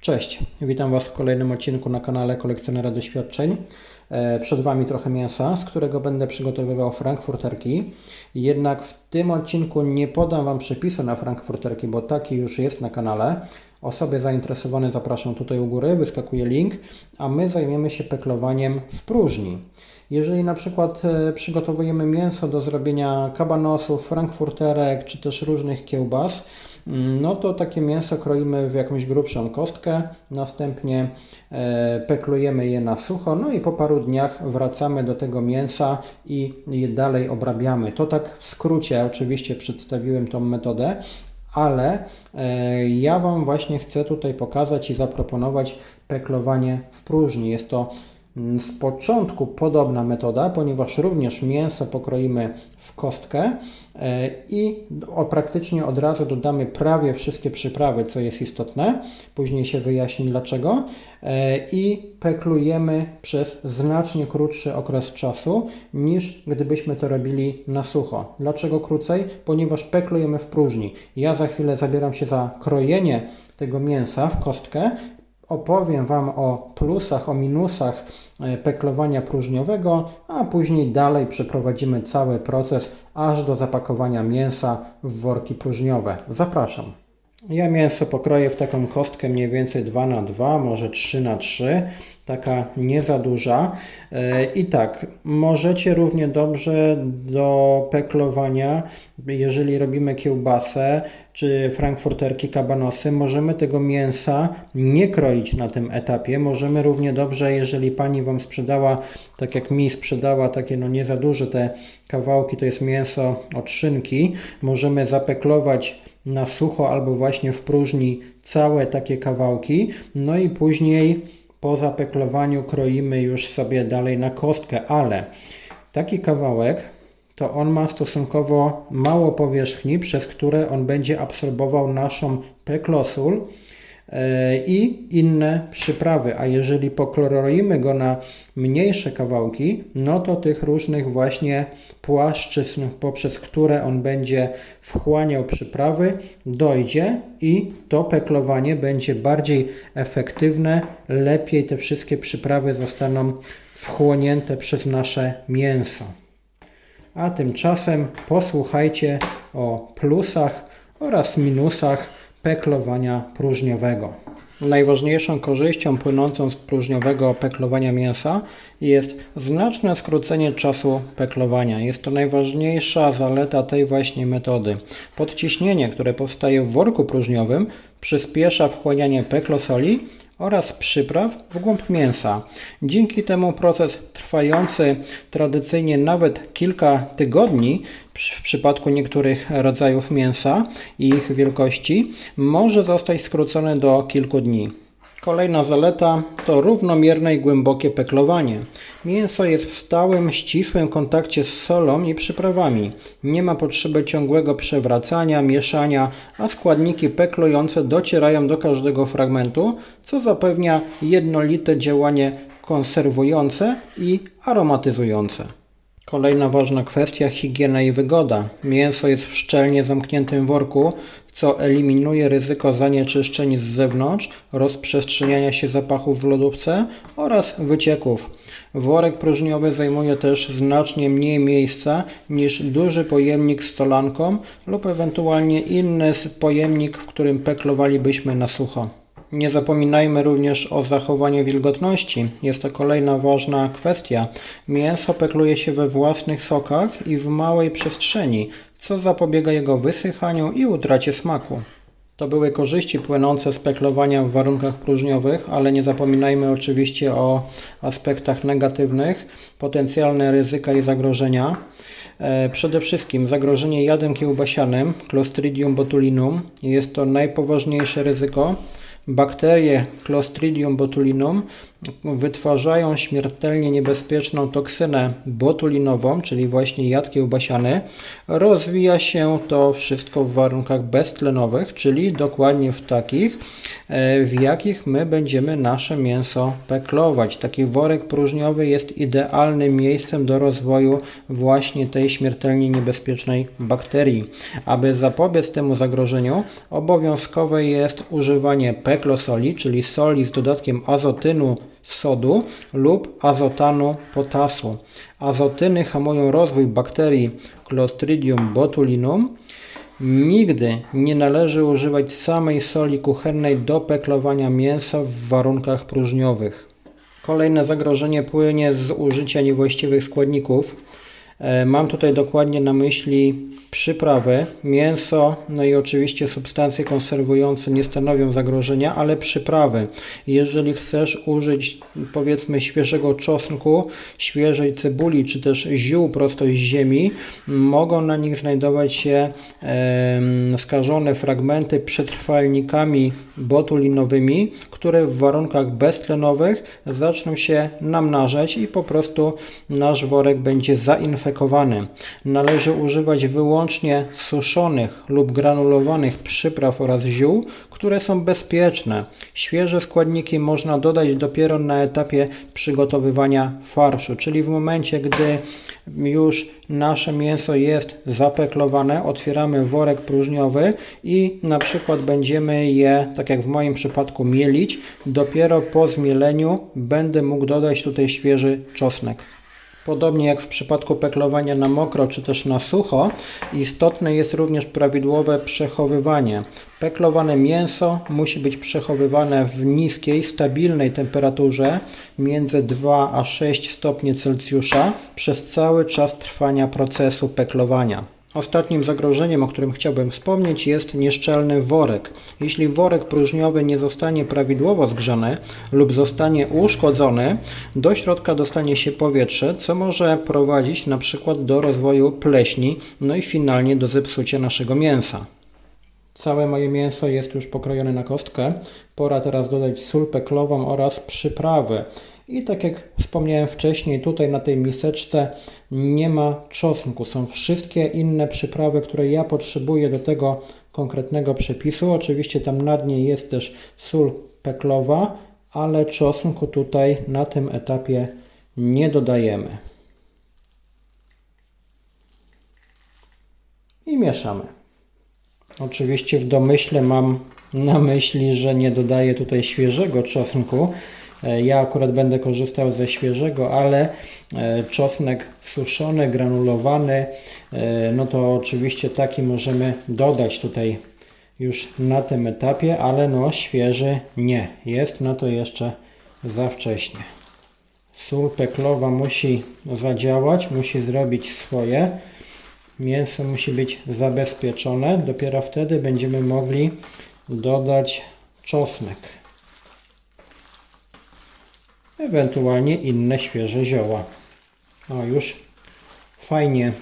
Cześć, witam Was w kolejnym odcinku na kanale Kolekcjonera Doświadczeń. E, Przed Wami trochę mięsa, z którego będę przygotowywał frankfurterki. Jednak w tym odcinku nie podam Wam przepisu na frankfurterki, bo taki już jest na kanale. Osoby zainteresowane zapraszam tutaj u góry, wyskakuje link, a my zajmiemy się peklowaniem w próżni. Jeżeli na przykład e, przygotowujemy mięso do zrobienia kabanosów, frankfurterek czy też różnych kiełbas, no to takie mięso kroimy w jakąś grubszą kostkę, następnie e, peklujemy je na sucho, no i po paru dniach wracamy do tego mięsa i je dalej obrabiamy. To tak w skrócie oczywiście przedstawiłem tą metodę, ale e, ja Wam właśnie chcę tutaj pokazać i zaproponować peklowanie w próżni. Jest to z początku podobna metoda, ponieważ również mięso pokroimy w kostkę e, i praktycznie od razu dodamy prawie wszystkie przyprawy, co jest istotne. Później się wyjaśni dlaczego. E, I peklujemy przez znacznie krótszy okres czasu niż gdybyśmy to robili na sucho. Dlaczego krócej? Ponieważ peklujemy w próżni. Ja za chwilę zabieram się za krojenie tego mięsa w kostkę opowiem Wam o plusach, o minusach e, peklowania próżniowego, a później dalej przeprowadzimy cały proces aż do zapakowania mięsa w worki próżniowe. Zapraszam. Ja mięso pokroję w taką kostkę mniej więcej 2 na 2 może 3 na 3 taka nie za duża. E, I tak, możecie równie dobrze do peklowania, jeżeli robimy kiełbasę czy frankfurterki, kabanosy, możemy tego mięsa nie kroić na tym etapie. Możemy równie dobrze, jeżeli pani Wam sprzedała, tak jak mi sprzedała takie no nie za duże te kawałki, to jest mięso od szynki, możemy zapeklować na sucho albo właśnie w próżni całe takie kawałki, no i później po zapeklowaniu kroimy już sobie dalej na kostkę, ale taki kawałek to on ma stosunkowo mało powierzchni, przez które on będzie absorbował naszą peklosul i inne przyprawy, a jeżeli pokroimy go na mniejsze kawałki, no to tych różnych właśnie płaszczyzn, poprzez które on będzie wchłaniał przyprawy, dojdzie i to peklowanie będzie bardziej efektywne, lepiej te wszystkie przyprawy zostaną wchłonięte przez nasze mięso. A tymczasem posłuchajcie o plusach oraz minusach peklowania próżniowego. Najważniejszą korzyścią płynącą z próżniowego peklowania mięsa jest znaczne skrócenie czasu peklowania. Jest to najważniejsza zaleta tej właśnie metody. Podciśnienie, które powstaje w worku próżniowym, przyspiesza wchłanianie peklosoli oraz przypraw w głąb mięsa. Dzięki temu proces trwający tradycyjnie nawet kilka tygodni w przypadku niektórych rodzajów mięsa i ich wielkości może zostać skrócony do kilku dni. Kolejna zaleta to równomierne i głębokie peklowanie. Mięso jest w stałym, ścisłym kontakcie z solą i przyprawami. Nie ma potrzeby ciągłego przewracania, mieszania, a składniki peklujące docierają do każdego fragmentu, co zapewnia jednolite działanie konserwujące i aromatyzujące. Kolejna ważna kwestia higiena i wygoda. Mięso jest w szczelnie zamkniętym worku, co eliminuje ryzyko zanieczyszczeń z zewnątrz, rozprzestrzeniania się zapachów w lodówce oraz wycieków. Worek próżniowy zajmuje też znacznie mniej miejsca niż duży pojemnik z solanką lub ewentualnie inny pojemnik, w którym peklowalibyśmy na sucho. Nie zapominajmy również o zachowaniu wilgotności. Jest to kolejna ważna kwestia. Mięso pekluje się we własnych sokach i w małej przestrzeni, co zapobiega jego wysychaniu i utracie smaku. To były korzyści płynące z peklowania w warunkach próżniowych, ale nie zapominajmy oczywiście o aspektach negatywnych, potencjalne ryzyka i zagrożenia. E, przede wszystkim zagrożenie jadem kiełbasianym, Clostridium botulinum, jest to najpoważniejsze ryzyko. Bakterie Clostridium botulinum wytwarzają śmiertelnie niebezpieczną toksynę botulinową, czyli właśnie jad kiełbasiany. Rozwija się to wszystko w warunkach beztlenowych, czyli dokładnie w takich, e, w jakich my będziemy nasze mięso peklować. Taki worek próżniowy jest idealnym miejscem do rozwoju właśnie tej śmiertelnie niebezpiecznej bakterii. Aby zapobiec temu zagrożeniu, obowiązkowe jest używanie pek peklosoli, czyli soli z dodatkiem azotynu sodu lub azotanu potasu. Azotyny hamują rozwój bakterii Clostridium botulinum. Nigdy nie należy używać samej soli kuchennej do peklowania mięsa w warunkach próżniowych. Kolejne zagrożenie płynie z użycia niewłaściwych składników. E, Mam tutaj dokładnie na myśli przyprawy, mięso, no i oczywiście substancje konserwujące nie stanowią zagrożenia, ale przyprawy. Jeżeli chcesz użyć powiedzmy świeżego czosnku, świeżej cebuli, czy też ziół prosto z ziemi, mogą na nich znajdować się em, skażone fragmenty przetrwalnikami botulinowymi, które w warunkach beztlenowych zaczną się namnażać i po prostu nasz worek będzie zainfekowany. Należy używać wyłącznie suszonych lub granulowanych przypraw oraz ziół, które są bezpieczne. Świeże składniki można dodać dopiero na etapie przygotowywania farszu, czyli w momencie, gdy już nasze mięso jest zapeklowane, otwieramy worek próżniowy i na przykład będziemy je, tak jak w moim przypadku, mielić. Dopiero po zmieleniu będę mógł dodać tutaj świeży czosnek. Podobnie jak w przypadku peklowania na mokro czy też na sucho, istotne jest również prawidłowe przechowywanie. Peklowane mięso musi być przechowywane w niskiej, stabilnej temperaturze między 2 a 6 stopni Celsjusza przez cały czas trwania procesu peklowania. Ostatnim zagrożeniem, o którym chciałbym wspomnieć, jest nieszczelny worek. Jeśli worek próżniowy nie zostanie prawidłowo zgrzany lub zostanie uszkodzony, do środka dostanie się powietrze, co może prowadzić na przykład do rozwoju pleśni, no i finalnie do zepsucia naszego mięsa. Całe moje mięso jest już pokrojone na kostkę. Pora teraz dodać sól peklową oraz przyprawy. I tak jak wspomniałem wcześniej, tutaj na tej miseczce nie ma czosnku. Są wszystkie inne przyprawy, które ja potrzebuję do tego konkretnego przepisu. Oczywiście tam na dnie jest też sól peklowa, ale czosnku tutaj na tym etapie nie dodajemy. I mieszamy. Oczywiście w domyśle mam na myśli, że nie dodaję tutaj świeżego czosnku. E, Ja akurat będę korzystał ze świeżego, ale e, czosnek suszony, granulowany, e, no to oczywiście taki możemy dodać tutaj już na tym etapie, ale no świeży nie. Jest na to jeszcze za wcześnie. Sól peklowa musi zadziałać, musi zrobić swoje. Mięso musi być zabezpieczone. Dopiero wtedy będziemy mogli dodać czosnek. Ewentualnie inne świeże zioła. O, już fajnie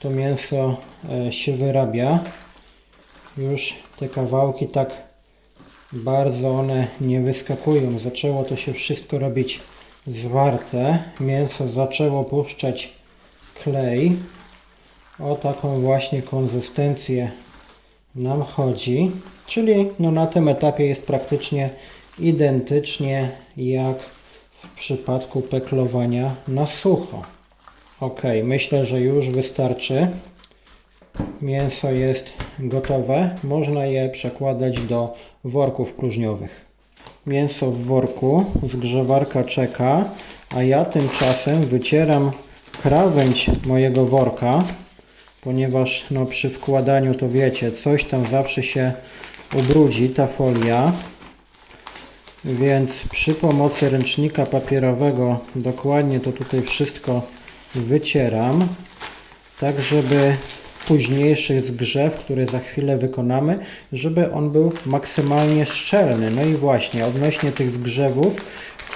to mięso e, się wyrabia. Już te kawałki tak bardzo one nie wyskakują. Zaczęło to się wszystko robić zwarte. Mięso zaczęło puszczać klej. O taką właśnie konsystencję nam chodzi. Czyli no na tym etapie jest praktycznie identycznie jak w przypadku peklowania na sucho. Ok, myślę, że już wystarczy. Mięso jest gotowe. Można je przekładać do worków próżniowych. Mięso w worku, zgrzewarka czeka, a ja tymczasem wycieram krawędź mojego worka, ponieważ no, przy wkładaniu to wiecie, coś tam zawsze się ubrudzi, ta folia. Więc przy pomocy ręcznika papierowego dokładnie to tutaj wszystko wycieram, tak żeby późniejszy zgrzew, który za chwilę wykonamy, żeby on był maksymalnie szczelny. No i właśnie odnośnie tych zgrzewów,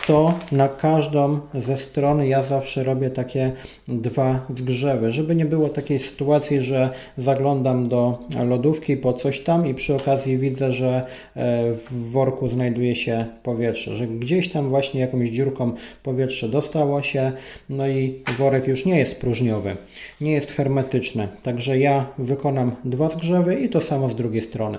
to na każdą ze stron ja zawsze robię takie dwa zgrzewy, żeby nie było takiej sytuacji, że zaglądam do lodówki po coś tam i przy okazji widzę, że e, w worku znajduje się powietrze, że gdzieś tam właśnie jakąś dziurką powietrze dostało się, no i worek już nie jest próżniowy, nie jest hermetyczny. Także ja wykonam dwa zgrzewy i to samo z drugiej strony.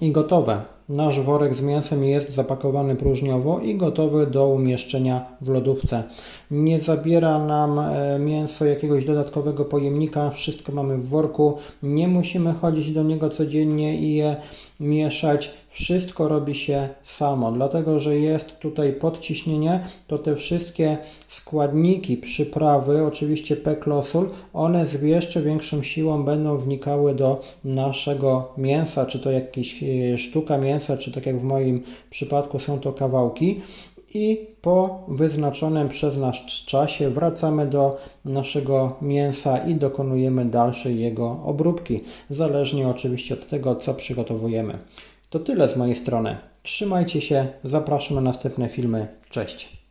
I gotowe. Nasz worek z mięsem jest zapakowany próżniowo i gotowy do umieszczenia w lodówce. Nie zabiera nam e, mięso jakiegoś dodatkowego pojemnika, wszystko mamy w worku. Nie musimy chodzić do niego codziennie i je mieszać. Wszystko robi się samo, dlatego że jest tutaj podciśnienie, to te wszystkie składniki, przyprawy, oczywiście peklosul, one z jeszcze większą siłą będą wnikały do naszego mięsa, czy to jakaś e, sztuka mięsa, czy tak jak w moim przypadku są to kawałki. I po wyznaczonym przez nas czasie wracamy do naszego mięsa i dokonujemy dalszej jego obróbki, zależnie oczywiście od tego, co przygotowujemy. To tyle z mojej strony. Trzymajcie się, zapraszam na następne filmy. Cześć.